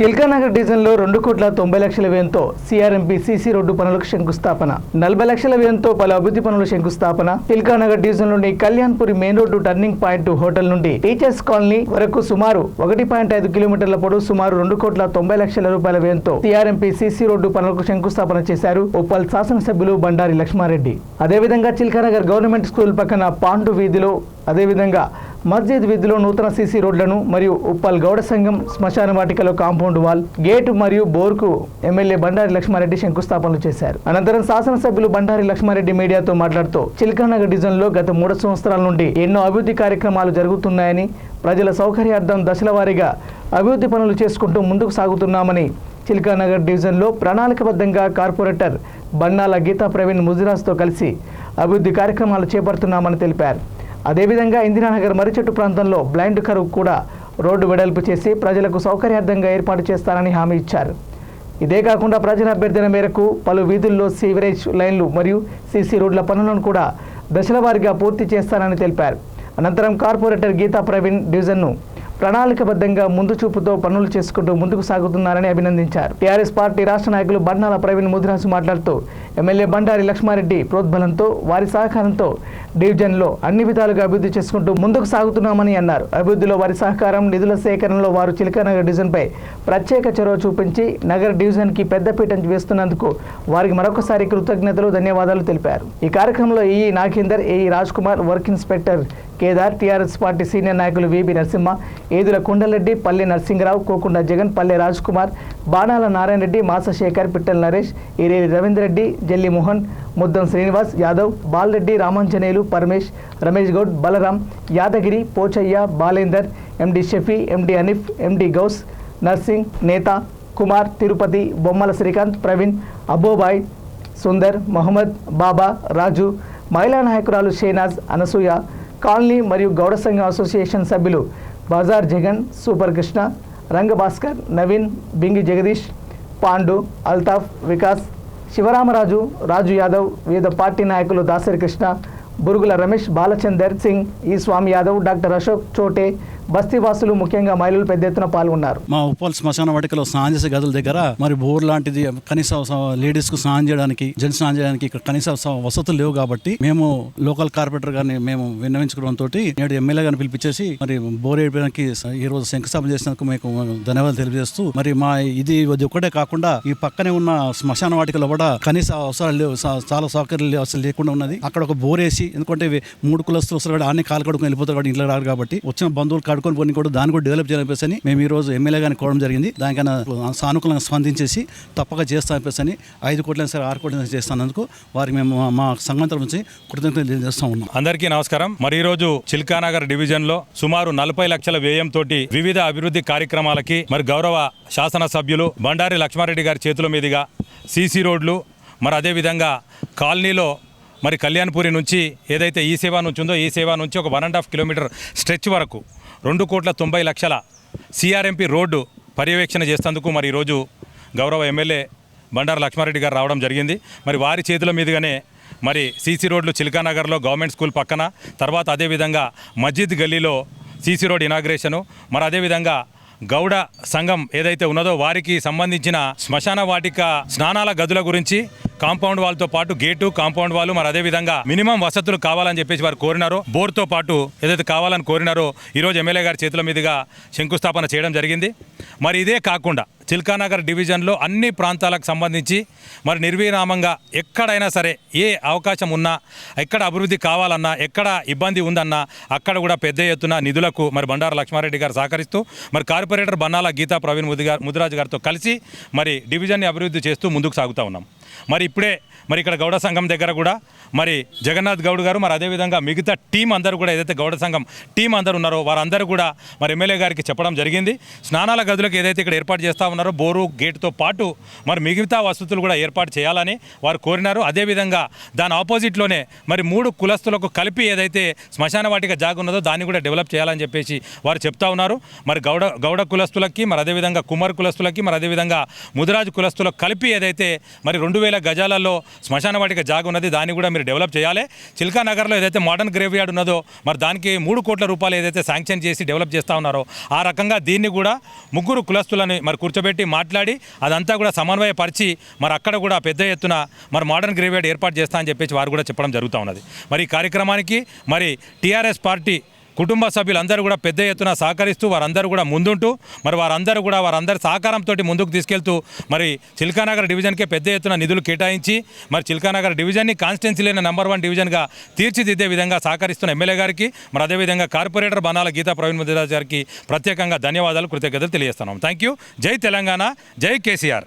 చిల్కానగర్ డివిజన్లో రెండు కోట్ల తొంభై లక్షల వ్యయంతో సిఆర్ఎంపీ సీసీ రోడ్డు పనులకు శంకుస్థాపన. నలభై లక్షల వ్యయంతో పలు అభివృద్ధి పనుల శంకుస్థాపన. చిల్కానగర్ డివిజన్లోని Kalyanpuri main road turning point hotel నుండి టీచర్స్ కాలనీ వరకు సుమారు ఒకటి పాయింట్ ఐదు కిలోమీటర్ల పొడవు సుమారు రెండు కోట్ల తొంభై లక్షల రూపాయల వ్యయంతో సిఆర్ఎంపీ సీసీ రోడ్డు పనులకు శంకుస్థాపన చేశారు ఉప్పల్ శాసనసభ్యులు బండారి లక్ష్మారెడ్డి. అదేవిధంగా చిల్కానగర్ గవర్నమెంట్ స్కూల్ పక్కన పాండు వీధిలో అదేవిధంగా మస్జిద్ వీధిలో నూతన సీసీ రోడ్లను మరియు ఉప్పల్ గౌడ సంఘం శ్మశాన వాటికలో కాంపౌండ్ వాల్ గేటు మరియు బోర్కు ఎమ్మెల్యే బండారి లక్ష్మారెడ్డి శంకుస్థాపనలు చేశారు. అనంతరం శాసనసభ్యులు బండారి లక్ష్మారెడ్డి మీడియాతో మాట్లాడుతూ చిల్కానగర్ డివిజన్లో గత మూడు సంవత్సరాల నుండి ఎన్నో అభివృద్ధి కార్యక్రమాలు జరుగుతున్నాయని ప్రజల సౌకర్యార్థం దశల వారీగా అభివృద్ధి పనులు చేసుకుంటూ ముందుకు సాగుతున్నామని చిల్కానగర్ డివిజన్లో ప్రణాళికబద్ధంగా కార్పొరేటర్ బన్నాల గీతా ప్రవీణ్ ముజిరాజ్తో కలిసి అభివృద్ధి కార్యక్రమాలు చేపడుతున్నామని తెలిపారు. అదేవిధంగా ఇందిరానగర్ మరిచెట్టు ప్రాంతంలో బ్లైండ్ కరువు కూడా రోడ్డు వెడల్పు చేసి ప్రజలకు సౌకర్యార్థంగా ఏర్పాటు చేస్తారని హామీ ఇచ్చారు. ఇదే కాకుండా ప్రజల అభ్యర్థన మేరకు పలు వీధుల్లో సీవరేజ్ లైన్లు మరియు సీసీ రోడ్ల పనులను కూడా దశలవారీగా పూర్తి చేస్తానని తెలిపారు. అనంతరం కార్పొరేటర్ గీతా ప్రవీణ్ డివిజన్ను ప్రణాళికబద్ధంగా ముందు చూపుతో పనులు చేసుకుంటూ ముందుకు సాగుతున్నారని అభినందించారు. టీఆర్ఎస్ పార్టీ రాష్ట్ర నాయకులు బండాల ప్రవీణ్ ముదిరాజు మాట్లాడుతూ ఎమ్మెల్యే బండారి లక్ష్మారెడ్డి ప్రోద్బలంతో వారి సహకారంతో డివిజన్లో అన్ని విధాలుగా అభివృద్ధి చేసుకుంటూ ముందుకు సాగుతున్నామని అన్నారు. అభివృద్ధిలో వారి సహకారం నిధుల సేకరణలో వారు చిలకనగర్ డివిజన్పై ప్రత్యేక చొరవ చూపించి నగర డివిజన్కి పెద్దపీట వేస్తున్నందుకు వారికి మరొకసారి కృతజ్ఞతలు ధన్యవాదాలు తెలిపారు. ఈ కార్యక్రమంలో AE Nagender AE Raj Kumar work inspector Kedar TRS party senior నాయకులు విబి నరసింహ ఏదుల కొండలరెడ్డి పల్లె నరసింహరావు కోకుండ జగన్ పల్లె రాజ్ కుమార్ బాణాల నారాయణ రెడ్డి మాసశేఖర్ పిట్టల Naresh Ereri Ravindreddy Jalli Mohan Muddam Srinivas Yadav Balreddy Ramanjaneyulu Paramesh Ramesh Goud Balaram Yadagiri Pochaiah Balender MD Shafi MD Anif MD Gous Narsing నేత కుమార్ తిరుపతి బొమ్మల శ్రీకాంత్ ప్రవీణ్ అబ్బోబాయ్ సుందర్ మొహమ్మద్ బాబా రాజు మహిళా నాయకురాలు షేనాజ్ Anasuya colony మరియు గౌడ సంఘం association సభ్యులు Bazar Jagan super Krishna Rangabhaskar Naveen Bingi Jagadish Pandu Altaf Vikas Sivaramaraju Raju Yadav వివిధ పార్టీ నాయకులు దాసరి కృష్ణ బురుగుల రమేష్ బాలచందర్ సింగ్ ఈ స్వామి యాదవ్ డాక్టర్ అశోక్ చోటే బస్తీవాసులు ముఖ్యంగా మహిళలు పెద్ద ఎత్తున పాల్గొన్నారు. మా ఉప్పల్ శ్మశాన వాటికలో స్నానం చేసే గదుల దగ్గర మరి బోర్ లాంటిది కనీస లేడీస్కు స్నానం చేయడానికి జెంట్స్ స్నానం చేయడానికి ఇక్కడ కనీస వసతులు లేవు కాబట్టి మేము లోకల్ కార్పొరేటర్ గారిని మేము విన్నవించుకోవడంతో నేడు ఎమ్మెల్యే గారిని పిలిపించేసి మరి బోర్ వేయడానికి ఈ రోజు శంకుస్థాపన చేసినందుకు మీకు ధన్యవాదాలు తెలియజేస్తూ మరి మా ఇది ఇది కాకుండా ఈ పక్కనే ఉన్న శ్మశాన వాటికలో కూడా కనీస అవసరాలు లేవు చాలా సౌకర్యాలు అసలు లేకుండా ఉన్నది. అక్కడ ఒక బోర్ వేసి ఎందుకంటే మూడు కులస్తులు వస్తారు కాబట్టి అన్ని కాలు కడుకుని వెళ్ళిపోతారు కాబట్టి ఇంట్లో రారు కాబట్టి వచ్చిన బంధువులు ఆడుకొని పోని కూడా దాన్ని కూడా డెవలప్ చేయాలని అని మేము ఈ రోజు ఎమ్మెల్యే గారిని కోవడం జరిగింది. దానికైనా సానుకూలంగా స్పందించేసి తప్పక చేస్తా అని ఐదు కోట్లైనా సరే ఆరు కోట్లైనా చేస్తానందుకు వారికి మేము మా- మా సంఘం నుంచి కృతజ్ఞతలు తెలియజేస్తా ఉన్నాం. అందరికీ నమస్కారం. మరి ఈ రోజు చిల్కానగర్ డివిజన్లో సుమారు నలభై లక్షల వ్యయంతో వివిధ అభివృద్ధి కార్యక్రమాలకి మరి గౌరవ శాసనసభ్యులు బండారి లక్ష్మారెడ్డి గారి చేతుల మీదుగా సీసీ రోడ్లు మరి అదేవిధంగా కాలనీలో మరి కళ్యాణ్పూరి నుంచి ఏదైతే ఈ సేవ నుంచి ఉందో ఈ సేవ నుంచి ఒక one and half kilometre stretch వరకు రెండు కోట్ల తొంభై లక్షల సిఆర్ఎంపి రోడ్డు పర్యవేక్షణ చేసేందుకు మరి ఈరోజు గౌరవ ఎమ్మెల్యే బండారు లక్ష్మారెడ్డి గారు రావడం జరిగింది. మరి వారి చేతుల మీదుగానే మరి సీసీ రోడ్లు చిల్కానగర్లో గవర్నమెంట్ స్కూల్ పక్కన తర్వాత అదేవిధంగా మస్జిద్ గల్లీలో సీసీ రోడ్ ఇనాగ్రేషను మరి అదేవిధంగా గౌడ సంఘం ఏదైతే ఉన్నదో వారికి సంబంధించిన శ్మశాన వాటిక స్నానాల గదుల గురించి కాంపౌండ్ వాల్తో పాటు గేటు కాంపౌండ్ వాల్ మరి అదే విధంగా మినిమం వసతులు కావాలని చెప్పేసి వారు కోరినారో. బోర్తో పాటు ఏదైతే కావాలని కోరినారో ఈరోజు ఎమ్మెల్యే గారి చేతుల మీదుగా శంకుస్థాపన చేయడం జరిగింది. మరి ఇదే కాకుండా చిల్కానగర్ డివిజన్లో అన్ని ప్రాంతాలకు సంబంధించి మరి నిర్విరామంగా ఎక్కడైనా సరే ఏ అవకాశం ఉన్నా ఎక్కడ అభివృద్ధి కావాలన్నా ఎక్కడ ఇబ్బంది ఉందన్నా అక్కడ కూడా పెద్ద ఎత్తున నిధులకు మరి బండారు లక్ష్మారెడ్డి గారు సహకరిస్తూ మరి కార్పొరేటర్ బన్నాల గీతా ప్రవీణ్ ముది గారు ముదిరాజు గారితో కలిసి మరి డివిజన్ని అభివృద్ధి చేస్తూ ముందుకు సాగుతూ ఉన్నాం. మరి ఇప్పుడే మరి ఇక్కడ గౌడ సంఘం దగ్గర కూడా మరి జగన్నాథ్ గౌడ్ గారు మరి అదేవిధంగా మిగతా టీం అందరూ కూడా ఏదైతే గౌడ సంఘం టీం అందరూ ఉన్నారో వారందరూ కూడా మరి ఎమ్మెల్యే గారికి చెప్పడం జరిగింది. స్నానాల గదులకు ఏదైతే ఇక్కడ ఏర్పాటు చేస్తా ఉన్నారో బోరు గేటుతో పాటు మరి మిగతా వసతులు కూడా ఏర్పాటు చేయాలని వారు కోరినారు. అదేవిధంగా దాని ఆపోజిట్లోనే మరి మూడు కులస్తులకు కలిపి ఏదైతే శ్మశాన వాటిక జాగున్నదో దాన్ని కూడా డెవలప్ చేయాలని చెప్పేసి వారు చెప్తా ఉన్నారు. మరి గౌడ గౌడ కులస్తులకి మరి అదేవిధంగా కుమార్ కులస్తులకి మరి అదేవిధంగా ముదిరాజు కులస్తులకు కలిపి ఏదైతే మరి రెండు వేల గజాలలో శ్మశాన వాటిక జాగు ఉన్నది. దాన్ని కూడా మీరు డెవలప్ చేయాలి. చిల్కా నగర్లో ఏదైతే మోడర్న్ గ్రేవ్ యార్డ్ ఉన్నదో మరి దానికి మూడు కోట్ల రూపాయలు ఏదైతే శాంక్షన్ చేసి డెవలప్ చేస్తూ ఉన్నారో ఆ రకంగా దీన్ని కూడా ముగ్గురు కులస్తులని మరి కూర్చోబెట్టి మాట్లాడి అదంతా కూడా సమన్వయపరిచి మరి అక్కడ కూడా పెద్ద ఎత్తున మరి మోడర్న్ గ్రేవ్ యార్డ్ ఏర్పాటు చేస్తా అని చెప్పేసి వారు కూడా చెప్పడం జరుగుతూ ఉన్నది. మరి ఈ కార్యక్రమానికి మరి టీఆర్ఎస్ పార్టీ కుటుంబ సభ్యులందరూ కూడా పెద్ద ఎత్తున సహకరిస్తూ వారందరూ కూడా ముందుంటూ మరి వారందరూ కూడా వారందరి సహకారంతో ముందుకు తీసుకెళ్తూ మరి చిల్కానగర్ డివిజన్కే పెద్ద ఎత్తున నిధులు కేటాయించి మరి చిల్కానగర్ డివిజన్ని కాన్స్టిట్యున్సీలైన నెంబర్ వన్ డివిజన్గా తీర్చిదిద్దే విధంగా సహకరిస్తున్న ఎమ్మెల్యే గారికి మరి అదేవిధంగా కార్పొరేటర్ బనాల గీతా ప్రవీణ్ ముదిరాజ్ గారికి ప్రత్యేకంగా ధన్యవాదాలు కృతజ్ఞతలు తెలియజేస్తున్నాం. థ్యాంక్ యూ జై తెలంగాణ జై కేసీఆర్.